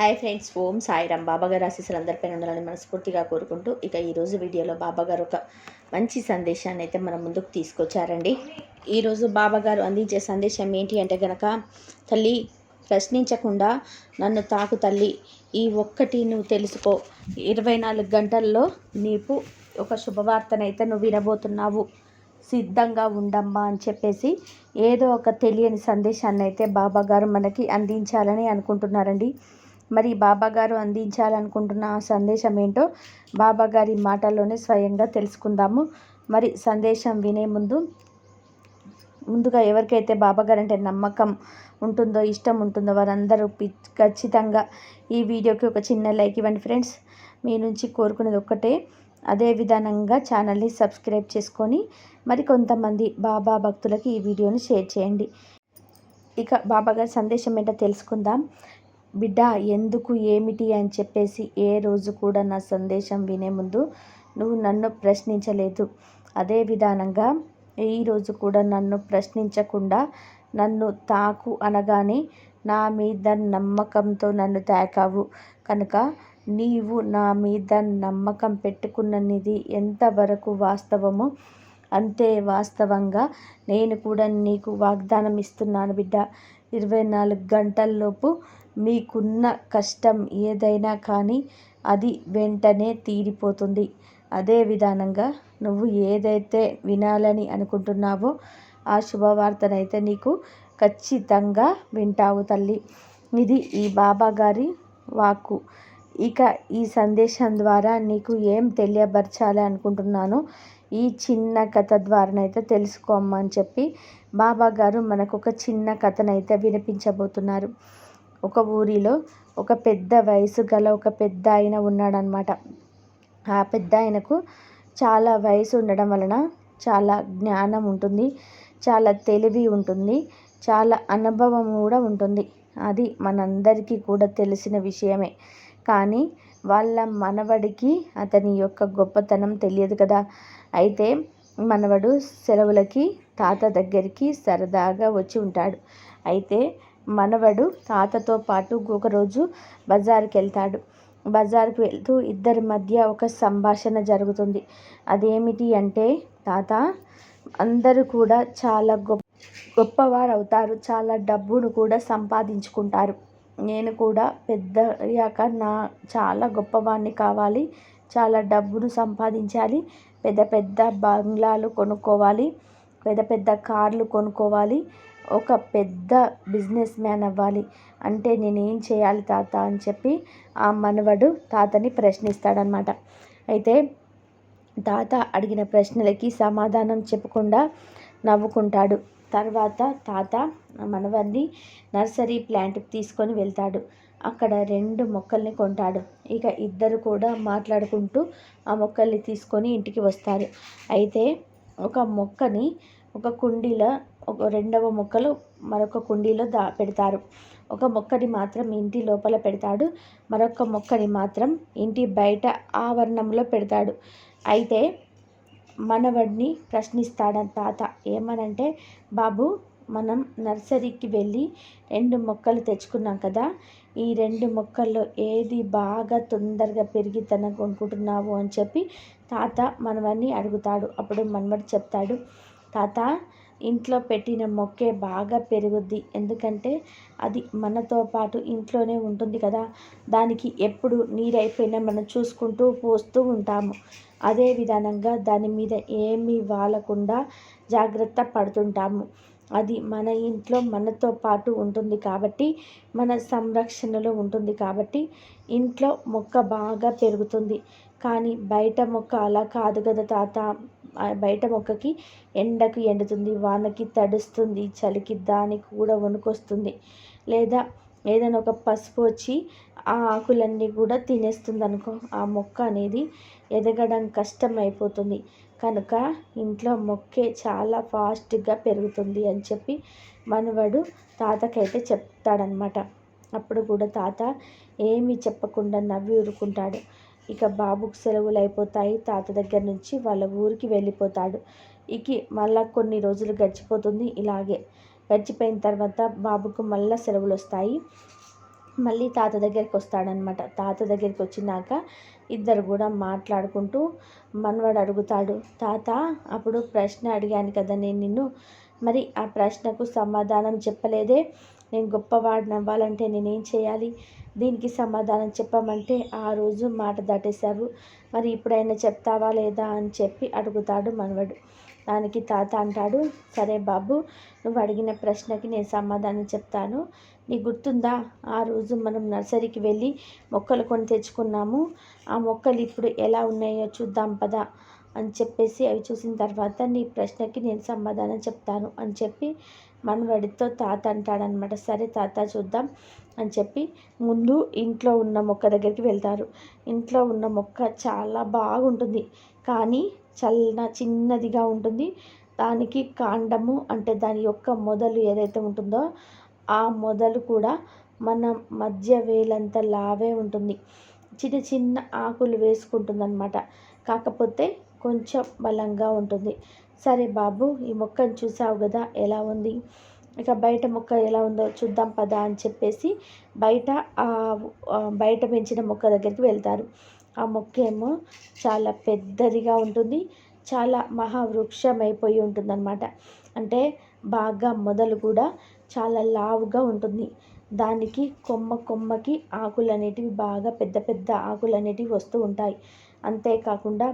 Hi friends ఓం సాయిరామ్. బాబాగారు ఆశీస్సులు అందరిపైన ఉండాలని మనస్ఫూర్తిగా కోరుకుంటూ ఇక ఈరోజు వీడియోలో బాబాగారు ఒక మంచి సందేశాన్ని అయితే మన ముందుకు తీసుకొచ్చారండి. ఈరోజు బాబాగారు అందించే సందేశం ఏంటి అంటే గనక తల్లి ప్రశ్నించకుండా నన్ను తాకు తల్లి. ఈ ఒక్కటి నువ్వు తెలుసుకో. ఇరవై నాలుగు గంటల్లో నీకు ఒక శుభవార్తనైతే నువ్వు వినబోతున్నావు. సిద్ధంగా ఉండమ్మా అని చెప్పేసి ఏదో ఒక తెలియని సందేశాన్ని అయితే బాబాగారు మనకి అందించాలని అనుకుంటున్నారండి. మరి బాబా గారు అందించాలనుకుంటున్న ఆ సందేశం ఏంటో బాబా గారి మాటల్లోనే స్వయంగా తెలుసుకుందాము. మరి సందేశం వినే ముందు ముందుగా ఎవరికైతే బాబా గారు అంటే నమ్మకం ఉంటుందో ఇష్టం ఉంటుందో వారందరూ ఖచ్చితంగా ఈ వీడియోకి ఒక చిన్న లైక్ ఇవ్వండి ఫ్రెండ్స్. మీ నుంచి కోరుకునేది ఒక్కటే అదే విధానంగా ఛానల్ని సబ్స్క్రైబ్ చేసుకొని మరి కొంతమంది బాబా భక్తులకి ఈ వీడియోని షేర్ చేయండి. ఇక బాబా గారి సందేశం ఏంటో తెలుసుకుందాం. బిడ్డ ఎందుకు ఏమిటి అని చెప్పేసి ఏ రోజు కూడా నా సందేశం వినే ముందు నువ్వు నన్ను ప్రశ్నించలేదు. అదే విధానంగా ఈరోజు కూడా నన్ను ప్రశ్నించకుండా నన్ను తాకు అనగానే నా మీద నమ్మకంతో నన్ను తాకావు. కనుక నీవు నా మీద నమ్మకం పెట్టుకున్నది ఎంతవరకు వాస్తవమో అంతే వాస్తవంగా నేను కూడా నీకు వాగ్దానం ఇస్తున్నాను బిడ్డ. ఇరవై నాలుగు గంటల్లోపు మీకున్న కష్టం ఏదైనా కానీ అది వెంటనే తీరిపోతుంది. అదే విధానంగా నువ్వు ఏదైతే వినాలని అనుకుంటున్నావో ఆ శుభవార్తనైతే నీకు ఖచ్చితంగా వింటావు తల్లి. ఇది ఈ బాబా గారి వాక్కు. ఇక ఈ సందేశం ద్వారా నీకు ఏం తెలియపరచాలి అనుకుంటున్నానో ఈ చిన్న కథ ద్వారానైతే తెలుసుకోమని చెప్పి బాబా గారు మనకు ఒక చిన్న కథనైతే వినిపించబోతున్నారు. ఒక ఊరిలో ఒక పెద్ద వయసు గల ఒక పెద్ద ఆయన ఉన్నాడనమాట ఆ పెద్ద ఆయనకు చాలా వయసు ఉండడం వలన చాలా జ్ఞానం ఉంటుంది చాలా తెలివి ఉంటుంది చాలా అనుభవం కూడా ఉంటుంది. అది మనందరికీ కూడా తెలిసిన విషయమే. కానీ వాళ్ళ మనవడికి అతని యొక్క గొప్పతనం తెలియదు కదా. అయితే మనవడు సెలవులకి తాత దగ్గరికి సరదాగా వచ్చి ఉంటాడు. అయితే మనవడు తాతతో పాటు ఒకరోజు బజార్కి వెళ్తాడు బజార్కి వెళ్తూ ఇద్దరి మధ్య ఒక సంభాషణ జరుగుతుంది. అదేమిటి అంటే తాత అందరూ కూడా చాలా గొప్ప గొప్పవారు అవుతారు చాలా డబ్బును కూడా సంపాదించుకుంటారు. నేను కూడా పెద్ద అయ్యాక నా చాలా గొప్పవాడిని కావాలి. చాలా డబ్బును సంపాదించాలి. పెద్ద పెద్ద బంగ్లాలు కొనుక్కోవాలి. పెద్ద పెద్ద కార్లు కొనుక్కోవాలి. ఒక పెద్ద బిజినెస్ మ్యాన్ అవ్వాలి. అంటే నేనేం చేయాలి తాత అని చెప్పి ఆ మనవడు తాతని ప్రశ్నిస్తాడనమాట అయితే తాత అడిగిన ప్రశ్నలకి సమాధానం చెప్పకుండా నవ్వుకుంటాడు. తర్వాత తాత మనవన్ని నర్సరీ ప్లాంట్కి తీసుకొని వెళ్తాడు. అక్కడ రెండు మొక్కల్ని కొంటాడు. ఇక ఇద్దరు కూడా మాట్లాడుకుంటూ ఆ మొక్కల్ని తీసుకొని ఇంటికి వస్తారు. అయితే ఒక మొక్కని ఒక కుండీలో ఒక రెండవ మొక్కలు మరొక కుండీలో దా పెడతారు. ఒక మొక్కని మాత్రం ఇంటి లోపల పెడతాడు. మరొక మొక్కని మాత్రం ఇంటి బయట ఆవరణంలో పెడతాడు. అయితే మనవడిని ప్రశ్నిస్తాడ తాత? ఏమనంటే బాబు మనం నర్సరీకి వెళ్ళి రెండు మొక్కలు తెచ్చుకున్నాం కదా. ఈ రెండు మొక్కల్లో ఏది బాగా తొందరగా పెరిగి తనకు అనుకుంటున్నావు అని చెప్పి తాత మనవన్ని అడుగుతాడు. అప్పుడు మనవడు చెప్తాడు తాత ఇంట్లో పెట్టిన మొక్కే బాగా పెరుగుద్ది. ఎందుకంటే అది మనతో పాటు ఇంట్లోనే ఉంటుంది కదా. దానికి ఎప్పుడు నీరైపోయినా మనం చూసుకుంటూ పోస్తూ ఉంటాము. అదే విధానంగా దాని మీద ఏమీ వాలకుండా జాగ్రత్త పడుతుంటాము. అది మన ఇంట్లో మనతో పాటు ఉంటుంది కాబట్టి మన సంరక్షణలో ఉంటుంది కాబట్టి ఇంట్లో మొక్క బాగా పెరుగుతుంది. కానీ బయట మొక్క అలా కాదు కదా తాత. బయట మొక్కకి ఎండకు ఎండుతుంది వానకి తడుస్తుంది చలికి దానికి కూడా వణుకొస్తుంది. లేదా ఏదైనా ఒక పసుపు వచ్చి ఆ ఆకులన్నీ కూడా తినేస్తుంది అనుకో ఆ మొక్క అనేది ఎదగడం కష్టం అయిపోతుంది కనుక ఇంట్లో మొక్కే చాలా ఫాస్ట్గా పెరుగుతుంది అని చెప్పి మనవడు తాతకైతే చెప్తాడనమాట అప్పుడు కూడా తాత ఏమీ చెప్పకుండా నవ్వి ఊరుకుంటాడు. ఇక బాబుకు సెలవులు అయిపోతాయి తాత దగ్గర నుంచి వాళ్ళ ఊరికి వెళ్ళిపోతాడు. ఇక మళ్ళా కొన్ని రోజులు గడిచిపోతుంది. ఇలాగే గడిచిపోయిన తర్వాత బాబుకు మళ్ళీ సెలవులు వస్తాయి మళ్ళీ తాత దగ్గరికి వస్తాడనమాట తాత దగ్గరికి వచ్చినాక ఇద్దరు కూడా మాట్లాడుకుంటూ మనవాడు అడుగుతాడు తాత అప్పుడు ప్రశ్న అడిగాను కదా నేను నిన్ను. మరి ఆ ప్రశ్నకు సమాధానం చెప్పలేదే? నేను గొప్పవాడిని అవ్వాలంటే నేనేం చేయాలి? దీనికి సమాధానం చెప్పమంటే ఆ రోజు మాట దాటేశావు. మరి ఇప్పుడైనా చెప్తావా లేదా అని చెప్పి అడుగుతాడు మనవడు. దానికి తాత అంటాడు సరే బాబు నువ్వు అడిగిన ప్రశ్నకి నేను సమాధానం చెప్తాను. నీకు గుర్తుందా? ఆ రోజు మనం నర్సరీకి వెళ్ళి మొక్కలు కొని తెచ్చుకున్నాము. ఆ మొక్కలు ఇప్పుడు ఎలా ఉన్నాయో చూద్దాం పదా. అని చెప్పేసి అవి చూసిన తర్వాత నీ ప్రశ్నకి నేను సమాధానం చెప్తాను అని చెప్పి మనవడితో తాత అంటాడనమాట సరే తాత చూద్దాం అని చెప్పి ముందు ఇంట్లో ఉన్న మొక్క దగ్గరికి వెళ్తారు. ఇంట్లో ఉన్న మొక్క చాలా బాగుంటుంది. కానీ చల్ల చిన్నదిగా ఉంటుంది. దానికి కాండము అంటే దాని యొక్క మొదలు ఏదైతే ఉంటుందో ఆ మొదలు కూడా మన మధ్య వేలంత లావే ఉంటుంది. చిన్న చిన్న ఆకులు వేసుకుంటుంది అనమాట కాకపోతే కొంచెం బలంగా ఉంటుంది. సరే బాబు ఈ మొక్కను చూసావు కదా ఎలా ఉంది? ఇక బయట మొక్క ఎలా ఉందో చూద్దాం పదా అని చెప్పేసి బయట బయట పెంచిన మొక్క దగ్గరికి వెళ్తారు. ఆ మొక్క ఏమో చాలా పెద్దదిగా ఉంటుంది. చాలా మహావృక్షం అయిపోయి ఉంటుందన్నమాట. అంటే బాగా మొదలు కూడా చాలా లావుగా ఉంటుంది. దానికి కొమ్మ కొమ్మకి ఆకులు అనేటివి బాగా పెద్ద పెద్ద ఆకులు అనేటివి వస్తూ ఉంటాయి. అంతేకాకుండా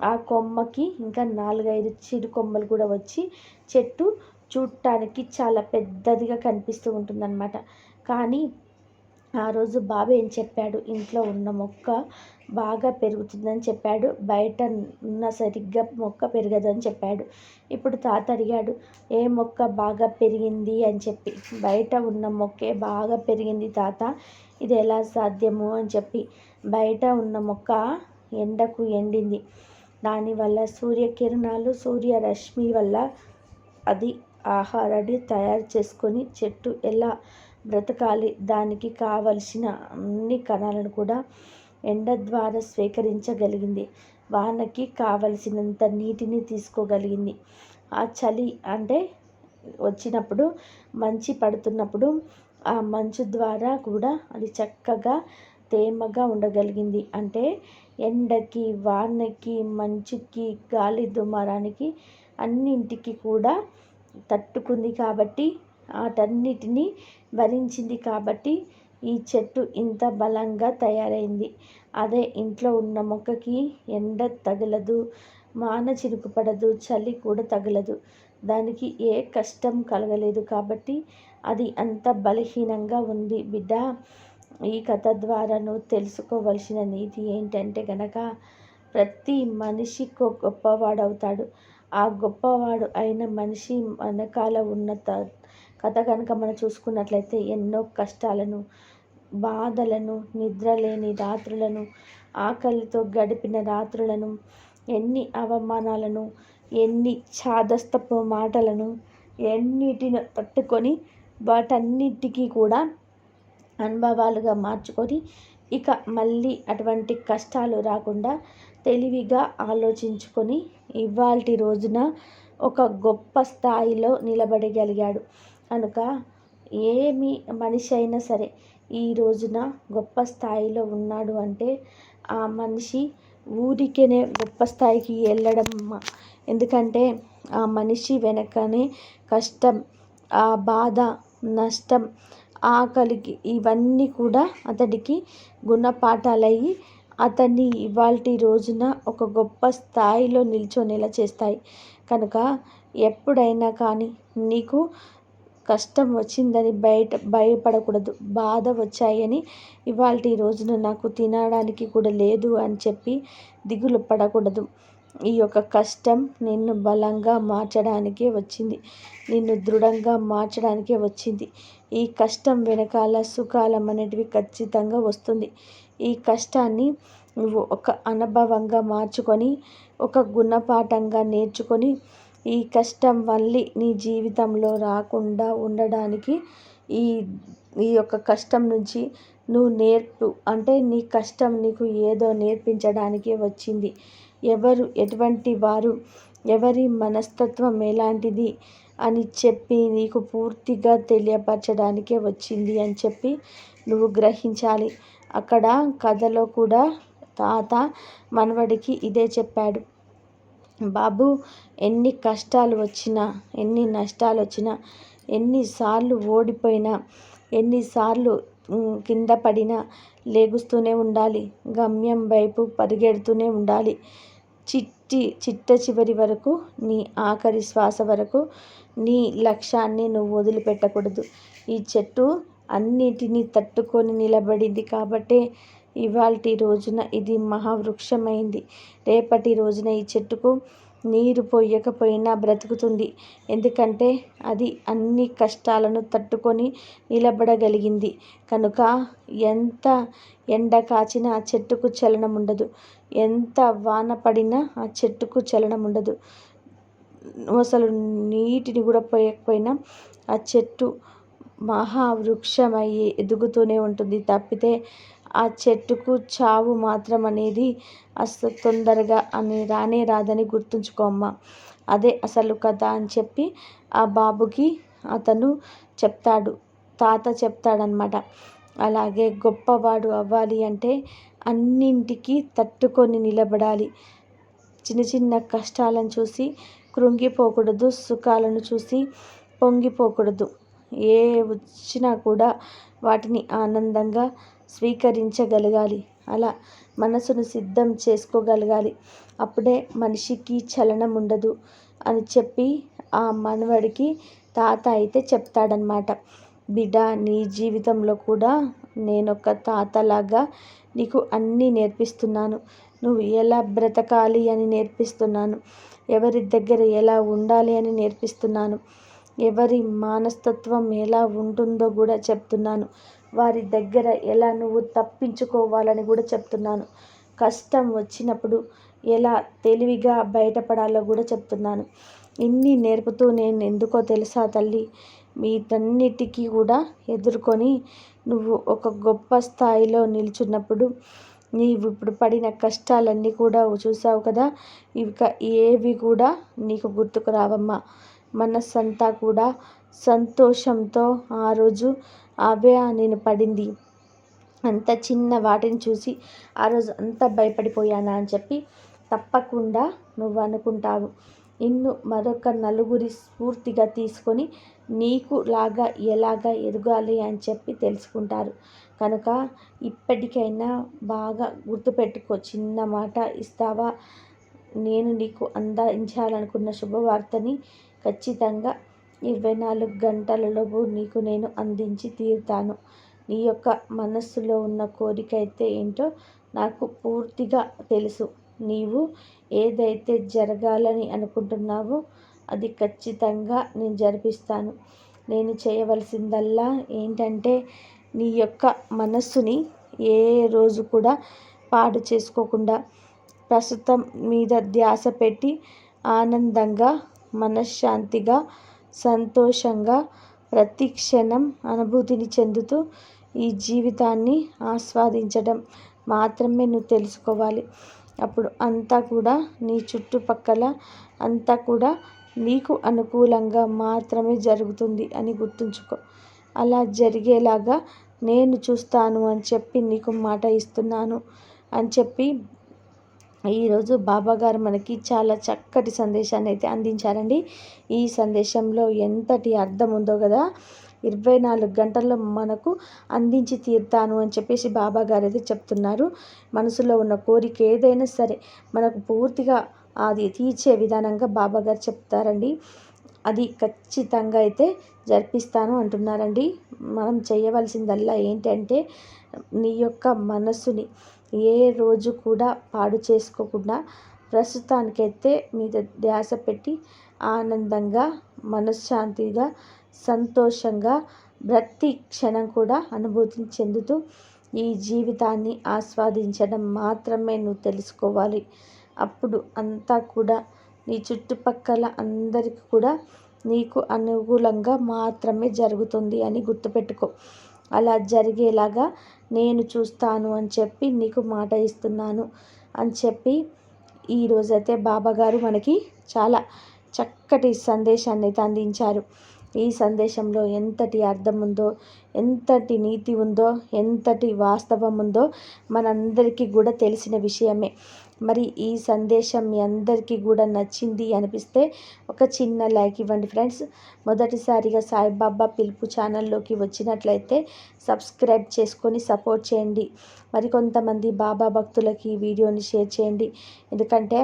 ఆ కొమ్మకి ఇంకా నాలుగైదు చిరు కొమ్మలు కూడా వచ్చి చెట్టు చూడటానికి చాలా పెద్దదిగా కనిపిస్తూ ఉంటుందన్నమాట. కానీ ఆ రోజు బాబు ఏం చెప్పాడు? ఇంట్లో ఉన్న మొక్క బాగా పెరుగుతుందని చెప్పాడు. బయట ఉన్న సరిగ్గా మొక్క పెరగదని చెప్పాడు. ఇప్పుడు తాత అడిగాడు ఏ మొక్క బాగా పెరిగింది? అని చెప్పి. బయట ఉన్న మొక్కే బాగా పెరిగింది తాత. ఇది ఎలా సాధ్యము? అని చెప్పి. బయట ఉన్న మొక్క ఎండకు ఎండింది. దానివల్ల సూర్యకిరణాలు సూర్యరశ్మి వల్ల అది ఆహారాన్ని తయారు చేసుకొని చెట్టు ఎలా బ్రతకాలి దానికి కావలసిన అన్ని కణాలను కూడా ఎండ ద్వారా స్వీకరించగలిగింది. వానకి కావలసినంత నీటిని తీసుకోగలిగింది. ఆ చలి అంటే వచ్చినప్పుడు మంచి పడుతున్నప్పుడు ఆ మంచు ద్వారా కూడా అది చక్కగా తేమగా ఉండగలిగింది. అంటే ఎండకి వానకి మంచుకి గాలి దుమారానికి అన్నింటికి కూడా తట్టుకుంది కాబట్టి వాటన్నిటిని భరించింది కాబట్టి ఈ చెట్టు ఇంత బలంగా తయారైంది. అదే ఇంట్లో ఉన్న మొక్కకి ఎండ తగలదు మాన చినుకు పడదు చలి కూడా తగలదు. దానికి ఏ కష్టం కలగలేదు కాబట్టి అది అంత బలహీనంగా ఉంది బిడ్డ. ఈ కథ ద్వారా నువ్వు తెలుసుకోవలసిన నీతి ఏంటంటే కనుక ప్రతి మనిషి గొప్పవాడవుతాడు. ఆ గొప్పవాడు అయిన మనిషి వెనకాల ఉన్న కథ కనుక మనం చూసుకున్నట్లయితే ఎన్నో కష్టాలను బాధలను నిద్రలేని రాత్రులను ఆకలితో గడిపిన రాత్రులను ఎన్ని అవమానాలను ఎన్ని ఛాదస్తపు మాటలను ఎన్నిటిని తట్టుకొని వాటన్నిటికీ కూడా అనుభవాలుగా మార్చుకొని ఇక మళ్ళీ అటువంటి కష్టాలు రాకుండా తెలివిగా ఆలోచించుకొని ఇవాల్టి రోజున ఒక గొప్ప స్థాయిలో నిలబడగలిగాడు. కనుక ఏమి మనిషి అయినా సరే ఈ రోజున గొప్ప స్థాయిలో ఉన్నాడు అంటే ఆ మనిషి ఊరికేనే గొప్ప స్థాయికి వెళ్ళడం ఎందుకంటే ఆ మనిషి వెనకనే కష్టం ఆ బాధ నష్టం ఆకలికి ఇవన్నీ కూడా అతడికి గుణపాఠాలయ్యి అతన్ని ఇవాల్టి రోజున ఒక గొప్ప స్థాయిలో నిల్చొనేలా చేస్తాయి. కనుక ఎప్పుడైనా కానీ నీకు కష్టం వచ్చిందని బయట భయపడకూడదు. బాధ వచ్చాయని ఇవాళ రోజున నాకు తినడానికి కూడా లేదు అని చెప్పి దిగులు పడకూడదు. ఈ యొక్క కష్టం నిన్ను బలంగా మార్చడానికే వచ్చింది. నిన్ను దృఢంగా మార్చడానికే వచ్చింది. ఈ కష్టం వెనకాల సుఖాలం అనేటివి ఖచ్చితంగా వస్తుంది. ఈ కష్టాన్ని నువ్వు ఒక అనుభవంగా మార్చుకొని ఒక గుణపాఠంగా నేర్చుకొని ఈ కష్టం మళ్ళీ నీ జీవితంలో రాకుండా ఉండడానికి ఈ ఈ యొక్క కష్టం నుంచి నువ్వు నేర్పు అంటే నీ కష్టం నీకు ఏదో నేర్పించడానికే వచ్చింది. ఎవరు? ఎటువంటి వారు? ఎవరి మనస్తత్వం ఎలాంటిది? అని చెప్పి నీకు పూర్తిగా తెలియపరచడానికే వచ్చింది అని చెప్పి నువ్వు గ్రహించాలి. అక్కడ కథలో కూడా తాత మనవడికి ఇదే చెప్పాడు. బాబు ఎన్ని కష్టాలు వచ్చినా ఎన్ని నష్టాలు వచ్చినా ఎన్నిసార్లు ఓడిపోయినా ఎన్నిసార్లు కింద పడినా లేగుస్తూనే ఉండాలి. గమ్యం వైపు పరిగెడుతూనే ఉండాలి. చిట్టి చిట్ట చివరి వరకు నీ ఆఖరి శ్వాస వరకు నీ లక్ష్యాన్ని నువ్వు వదిలిపెట్టకూడదు. ఈ చెట్టు అన్నిటినీ తట్టుకొని నిలబడింది కాబట్టే ఇవాల్టి రోజున ఇది మహావృక్షమైంది. రేపటి రోజున ఈ చెట్టుకు నీరు పోయకపోయినా బ్రతుకుతుంది. ఎందుకంటే అది అన్ని కష్టాలను తట్టుకొని నిలబడగలిగింది. కనుక ఎంత ఎండ కాచినా ఆ చెట్టుకు చలనం ఉండదు. ఎంత వాన పడినా ఆ చెట్టుకు చలనం ఉండదు. అసలు నీటిని కూడా పోయకపోయినా ఆ చెట్టు మహావృక్షమయ్యి ఎదుగుతూనే ఉంటుంది. తప్పితే ఆ చెట్టుకు చావు మాత్రం అనేది అసలు తొందరగా అని రానే రాదని గుర్తుంచుకోమ్మా అదే అసలు కథ అని చెప్పి ఆ బాబుకి అతను చెప్తాడు. తాత చెప్తాడనమాట అలాగే గొప్పవాడు అవ్వాలి అంటే అన్నింటికి తట్టుకొని నిలబడాలి. చిన్న చిన్న కష్టాలను చూసి కృంగిపోకూడదు సుఖాలను చూసి పొంగిపోకూడదు. ఏ వచ్చినా కూడా వాటిని ఆనందంగా స్వీకరించగలగాలి. అలా మనసును సిద్ధం చేసుకోగలగాలి. అప్పుడే మనిషికి చలనం ఉండదు అని చెప్పి ఆ మనవడికి తాత అయితే చెప్తాడనమాట బిడ్డ నీ జీవితంలో కూడా నేను ఒక తాతలాగా నీకు అన్నీ నేర్పిస్తున్నాను. నువ్వు ఎలా బ్రతకాలి అని నేర్పిస్తున్నాను. ఎవరి దగ్గర ఎలా ఉండాలి అని నేర్పిస్తున్నాను. ఎవరి మానస్తత్వం ఎలా ఉంటుందో కూడా చెప్తున్నాను. వారి దగ్గర ఎలా నువ్వు తప్పించుకోవాలని కూడా చెప్తున్నాను. కష్టం వచ్చినప్పుడు ఎలా తెలివిగా బయటపడాలో కూడా చెప్తున్నాను. ఇన్ని నేర్పుతూ నేను ఎందుకో తెలుసా తల్లి? వీటన్నిటికీ కూడా ఎదుర్కొని నువ్వు ఒక గొప్ప స్థాయిలో నిల్చున్నప్పుడు నీవు ఇప్పుడు పడిన కష్టాలన్నీ కూడా చూసావు కదా? ఇక ఏవి కూడా నీకు గుర్తుకు రావమ్మా. మనస్సంతా కూడా సంతోషంతో ఆ రోజు అవే నేను పడింది. అంత చిన్న వాటిని చూసి ఆ రోజు అంత భయపడిపోయానా అని చెప్పి తప్పకుండా నువ్వు అనుకుంటావు. నిన్ను మరొక నలుగురి స్ఫూర్తిగా తీసుకొని నీకు లాగా ఎలాగా ఎదగాలి అని చెప్పి తెలుసుకుంటారు. కనుక ఇప్పటికైనా బాగా గుర్తుపెట్టుకో. చిన్న మాట ఇస్తావా? నేను నీకు అందించాలనుకున్న శుభవార్తని ఖచ్చితంగా ఇరవై నాలుగు గంటలలోపు నీకు నేను అందించి తీరుతాను. నీ యొక్క మనస్సులో ఉన్న కోరిక అయితే ఏంటో నాకు పూర్తిగా తెలుసు. నీవు ఏదైతే జరగాలని అనుకుంటున్నావో అది ఖచ్చితంగా నేను జరిపిస్తాను. నేను చేయవలసిందల్లా ఏంటంటే నీ యొక్క మనస్సుని ఏ రోజు కూడా పాడు చేసుకోకుండా ప్రస్తుతం మీద ధ్యాస పెట్టి ఆనందంగా మనశ్శాంతిగా సంతోషంగా ప్రతి క్షణం అనుభూతిని చెందుతూ ఈ జీవితాన్ని ఆస్వాదించడం మాత్రమే నువ్వు తెలుసుకోవాలి. అప్పుడు అంతా కూడా నీ చుట్టుపక్కల అంతా కూడా నీకు అనుకూలంగా మాత్రమే జరుగుతుంది అని గుర్తుంచుకో. అలా జరిగేలాగా నేను చూస్తాను అని చెప్పి నీకు మాట ఇస్తున్నాను అని చెప్పి ఈరోజు బాబాగారు మనకి చాలా చక్కటి సందేశాన్ని అయితే అందించారండి. ఈ సందేశంలో ఎంతటి అర్థం ఉందో కదా ఇరవై నాలుగు గంటల్లో మనకు అందించి తీరుతాను అని చెప్పేసి బాబా గారు అయితే చెప్తున్నారు. మనసులో ఉన్న కోరిక ఏదైనా సరే మనకు పూర్తిగా అది తీర్చే విధానంగా బాబా గారు చెప్తారండి. అది ఖచ్చితంగా అయితే జరిపిస్తాను అంటున్నారండి. మనం చేయవలసిందల్లా ఏంటంటే నీ యొక్క మనస్సుని ఏ రోజు కూడా పాడు చేసుకోకుండా ప్రస్తుతానికైతే మీద ధ్యాస పెట్టి ఆనందంగా మనశ్శాంతిగా సంతోషంగా ప్రతి క్షణం కూడా అనుభూతి చెందుతూ ఈ జీవితాన్ని ఆస్వాదించడం మాత్రమే నువ్వు తెలుసుకోవాలి. అప్పుడు అంతా కూడా నీ చుట్టుపక్కల అందరికి కూడా నీకు అనుకూలంగా మాత్రమే జరుగుతుంది అని గుర్తుపెట్టుకో. అలా జరిగేలాగా నేను చూస్తాను అని చెప్పి నీకు మాట ఇస్తున్నాను అని చెప్పి ఈరోజైతే బాబాగారు మనకి చాలా చక్కటి సందేశాన్ని అయితే అందించారు. ఈ సందేశంలో ఎంతటి అర్థం ఉందో ఎంతటి నీతి ఉందో ఎంతటి వాస్తవం ఉందో మనందరికీ కూడా తెలిసిన విషయమే. మరి ఈ సందేశం మీ అందరికీ కూడా నచ్చింది అనిపిస్తే ఒక చిన్న లైక్ ఇవ్వండి ఫ్రెండ్స్. మొదటిసారిగా సాయిబాబా పిలుపు ఛానల్లోకి వచ్చినట్లయితే సబ్స్క్రైబ్ చేసుకొని సపోర్ట్ చేయండి. మరికొంతమంది బాబా భక్తులకి ఈ వీడియోని షేర్ చేయండి. ఎందుకంటే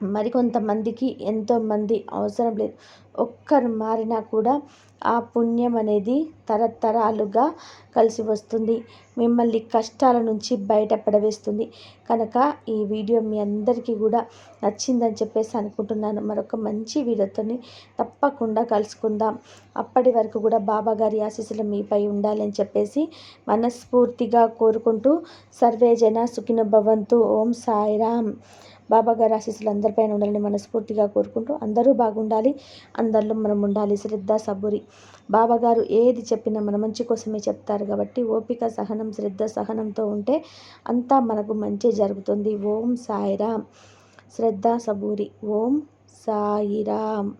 మరికొంతమందికి ఎంతోమంది అవసరం లేదు. ఒక్కరు మారినా కూడా ఆ పుణ్యం అనేది తరతరాలుగా కలిసి వస్తుంది. మిమ్మల్ని కష్టాల నుంచి బయటపడవేస్తుంది. కనుక ఈ వీడియో మీ అందరికీ కూడా నచ్చిందని చెప్పేసి అనుకుంటున్నాను. మరొక మంచి వీడియోతోని తప్పకుండా కలుసుకుందాం. అప్పటి వరకు కూడా బాబా గారి ఆశీస్సులు మీపై ఉండాలని చెప్పేసి మనస్ఫూర్తిగా కోరుకుంటూ సర్వేజన సుఖిన భవంతు. ఓం సాయిరామ్. బాబా గారి ఆశీస్సులు అందరిపైన ఉండాలని మనస్ఫూర్తిగా కోరుకుంటూ అందరూ బాగుండాలి అందరిలో మనం ఉండాలి. శ్రద్ధ సబురి. బాబా గారు ఏది చెప్పినా మన మంచి కోసమే చెప్తారు కాబట్టి ఓపిక సహనం శ్రద్ధ సహనంతో ఉంటే అంతా మనకు మంచి జరుగుతుంది. ఓం సాయిరామ్. శ్రద్ధ సబూరి. ఓం సాయిరామ్.